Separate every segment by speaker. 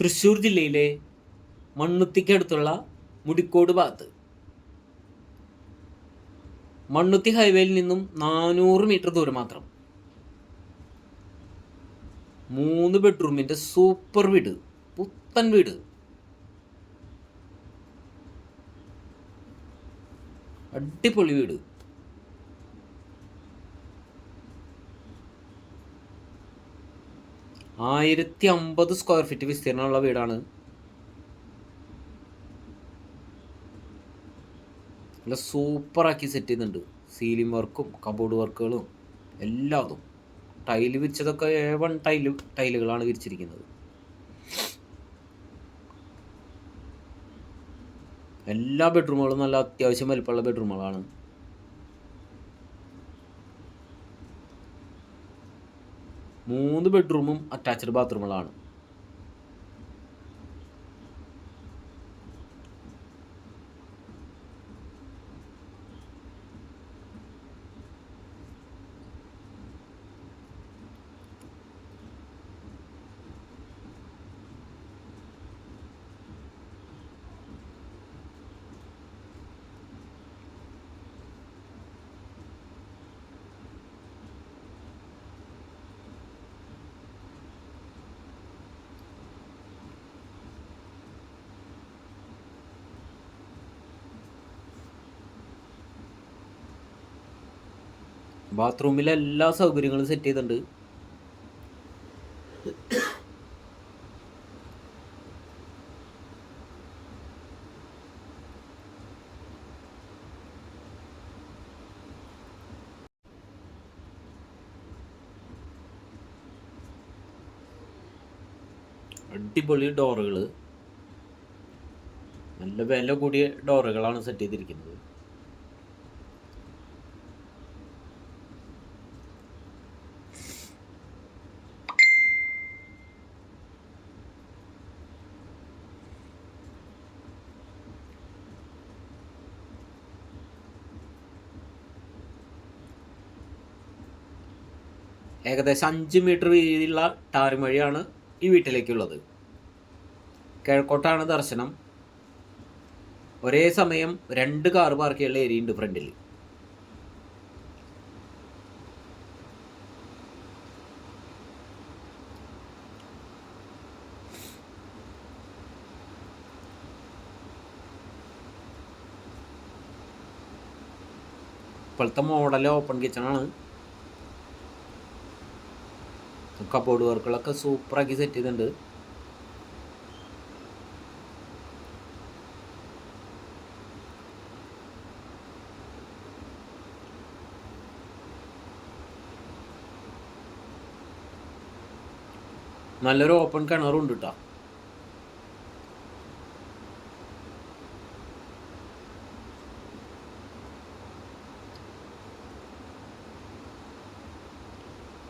Speaker 1: തൃശ്ശൂർ ജില്ലയിലെ മണ്ണുത്തിക്കടുത്തുള്ള മുടിക്കോട് ഭാഗത്ത്. മണ്ണുത്തി ഹൈവേയിൽ നിന്നും നാനൂറ് മീറ്റർ ദൂരം മാത്രം. മൂന്ന് ബെഡ്റൂമിന്റെ സൂപ്പർ വീട് പുത്തൻ വീട്. അടിപൊളി വീട്. ആയിരത്തി അമ്പത് സ്ക്വയർ ഫീറ്റ് വിസ്തീർണമുള്ള വീടാണ്. നല്ല സൂപ്പറാക്കി സെറ്റ് ചെയ്യുന്നുണ്ട്. സീലിംഗ് വർക്കും കബോർഡ് വർക്കുകളും എല്ലാതും. ടൈൽ വിരിച്ചതൊക്കെ എ വൺ ടൈൽ ടൈലുകളാണ് വിരിച്ചിരിക്കുന്നത്. എല്ലാ ബെഡ്റൂമുകളും നല്ല അത്യാവശ്യം വലിപ്പമുള്ള ബെഡ്റൂമുകളാണ് മൂന്ന് ബെഡ്റൂമും അറ്റാച്ച്ഡ് ബാത്റൂമുകളാണ് ബാത്റൂമിലെ എല്ലാ സൗകര്യങ്ങളും സെറ്റ് ചെയ്തിട്ടുണ്ട്. അടിപൊളി ഡോറുകൾ നല്ല വില കൂടിയ ഡോറുകളാണ് സെറ്റ് ചെയ്തിരിക്കുന്നത്. ഏകദേശം അഞ്ച് മീറ്റർ വീതിയുള്ള ടാറിം വഴിയാണ് ഈ വീട്ടിലേക്കുള്ളത്. കിഴക്കോട്ടാണ് ദർശനം. ഒരേ സമയം രണ്ട് കാർ പാർക്ക് ചെയ്യാനുള്ള ഏരിയ ഉണ്ട് ഫ്രണ്ടിൽ. ഇപ്പോഴത്തെ മോഡൽ ഓപ്പൺ കിച്ചണാണ് കബോർഡ് വർക്കുകളൊക്കെ സൂപ്പറാക്കി സെറ്റ് ചെയ്തിട്ടുണ്ട്. നല്ലൊരു ഓപ്പൺ കിണറും ഉണ്ട് കേട്ടോ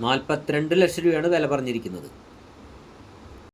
Speaker 1: നാൽപ്പത്തിരണ്ട് ലക്ഷം രൂപയാണ് വില പറഞ്ഞിരിക്കുന്നത്.